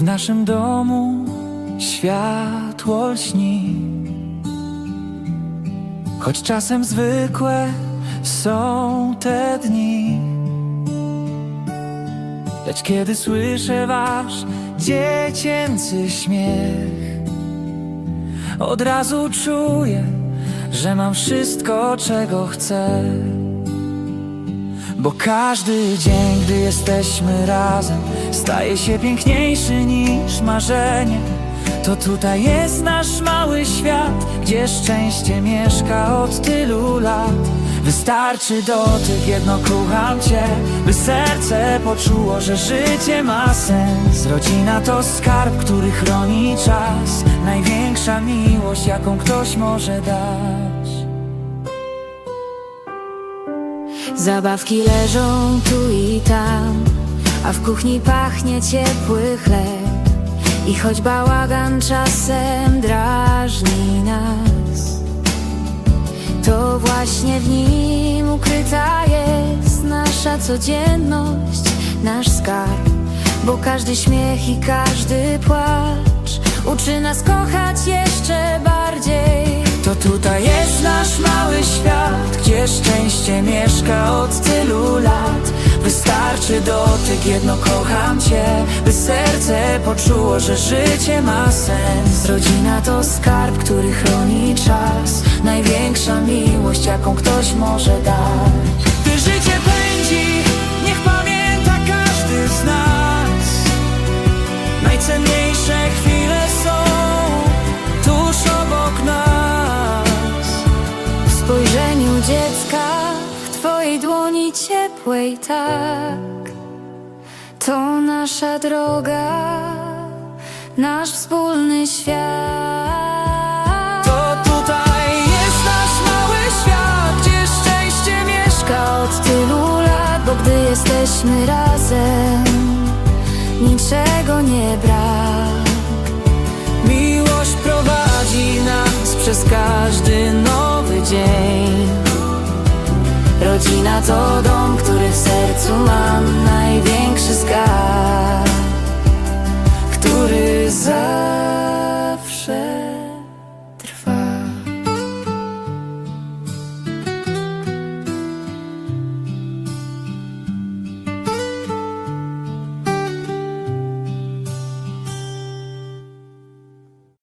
naszym domu światło lśni. Choć czasem zwykłe są te dni. Lecz kiedy słyszę wasz dziecięcy śmiech Od razu czuję, że mam wszystko, czego chcę bo każdy dzień, gdy jesteśmy razem Staje się piękniejszy niż marzenie. To tutaj jest nasz mały świat Gdzie szczęście mieszka od tylu lat. Wystarczy dotyk, jedno kocham Cię By serce poczuło, że życie ma sens. Rodzina to skarb, który chroni czas. Największa miłość, jaką ktoś może dać Zabawki leżą tu i tam, a w kuchni pachnie ciepły chleb. I choć bałagan czasem drażni nas, to właśnie w nim ukryta jest nasza codzienność, nasz skarb. Bo każdy śmiech i każdy płacz uczy nas kochać jeszcze bardziej. To tutaj jest nasz mały świat, gdzie szczęście mieszka od tylu lat. Wystarczy dotyk, jedno kocham Cię, by serce poczuło, że życie ma sens. Rodzina to skarb, który chroni czas Największa miłość, jaką ktoś może dać. Gdy życie pędzi, niech pamięta każdy z nas. Najcenniejsze chwile dziecka, w twojej dłoni ciepłej tak To nasza droga, nasz wspólny świat To tutaj jest nasz mały świat, gdzie szczęście mieszka. Od tylu lat, bo gdy jesteśmy razem Niczego nie brak Miłość prowadzi nas przez każdy nowy dzień. Rodzina to dom, który w sercu mam Największy skarb, który za